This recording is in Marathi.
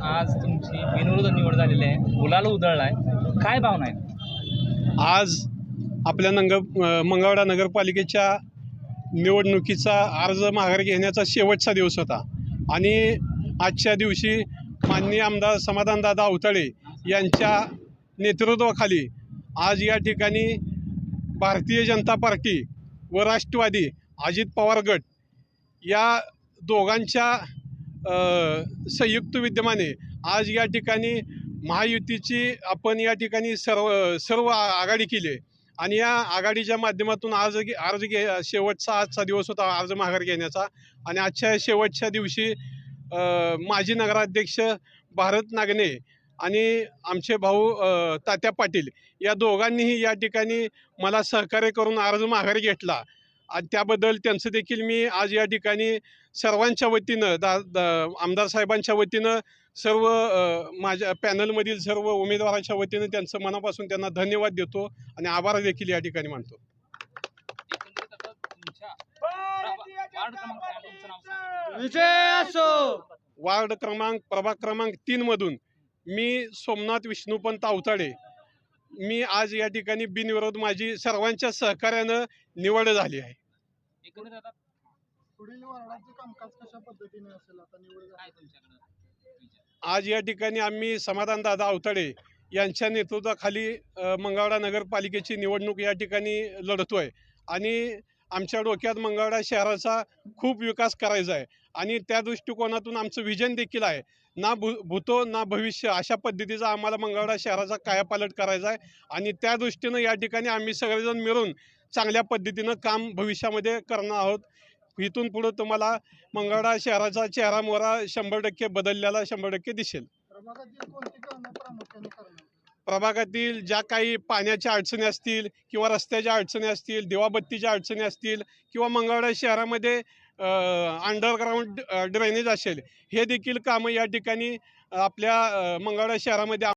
आज तुमची बिनविरोध निवड झालेली आहे. गुलाल उधळला आहे काय भावना आहे आज आपल्या नंग मंगळवाडा नगरपालिकेच्या निवडणुकीचा अर्ज माघार घेण्याचा शेवटचा दिवस होता. आणि आजच्या दिवशी माननीय आमदार समाधानदादा अवतळे यांच्या नेतृत्वाखाली आज या ठिकाणी भारतीय जनता पार्टी व राष्ट्रवादी अजित पवार गट या दोघांच्या संयुक्त विद्यमाने आज या ठिकाणी महायुतीची आपण या ठिकाणी सर्व सर्व आ- आघाडी केली आणि या आघाडीच्या माध्यमातून आज घे- अर्ज घे शेवटचा आजचा दिवस होता अर्ज माघार घेण्याचा. आणि आजच्या शेवटच्या दिवशी माजी नगराध्यक्ष भारत नागणे आणि आमचे भाऊ तात्या पाटील या दोघांनीही या ठिकाणी मला सहकार्य करून अर्ज माघार घेतला. आणि त्याबद्दल त्यांचं देखील मी आज या ठिकाणी सर्वांच्या वतीनं दा, दा आमदार साहेबांच्या वतीनं सर्व माझ्या पॅनलमधील सर्व उमेदवारांच्या वतीनं त्यांचं मनापासून त्यांना धन्यवाद देतो आणि आभार देखील या ठिकाणी मानतो. वार्ड क्रमांक विजय असो वार्ड क्रमांक प्रभाग क्रमांक तीनमधून मी सोमनाथ विष्णुपंत अवताडे मी आज या ठिकाणी बिनविरोध माझी सर्वांच्या सहकार्यानं निवड झाली आहे. एकंदरीत आता पुढील वार्डाचं कामकाज कशा पद्धतीने असेल आता निवड काय तुमच्याकडे विचार? आज या ठिकाणी आम्ही समाधानदादा अवताडे यांच्या नेतृत्वाखाली अ, मंगळवेढा नगरपालिकेची निवडणूक या ठिकाणी लढतोय. आणि आमच्या डोक्यात मंगळवेढा शहराचा खूप विकास करायचा आहे. आणि त्या दृष्टिकोनातून आमचं विजन देखील आहे. ना भू भूतो ना भविष्य अशा पद्धतीचा आम्हाला मंगळवार शहराचा कायापालट करायचा आहे. आणि त्या दृष्टीनं या ठिकाणी आम्ही सगळेजण मिळून चांगल्या पद्धतीनं काम भविष्यामध्ये करणार आहोत. इथून पुढं तुम्हाला मंगळवेढा शहराचा चेहरा मोहरा शंभर टक्के बदललेला शंभर टक्के दिसेल. प्रभागातील ज्या काही पाण्याच्या अडचणी असतील किंवा रस्त्याच्या अडचणी असतील दिवाबत्तीच्या अडचणी असतील किंवा मंगळवेढा शहरामध्ये अंडरग्राऊंड ड्रेनेज असेल. हे देखील कामं या ठिकाणी आपल्या अ, मंगळवेढा शहरामध्ये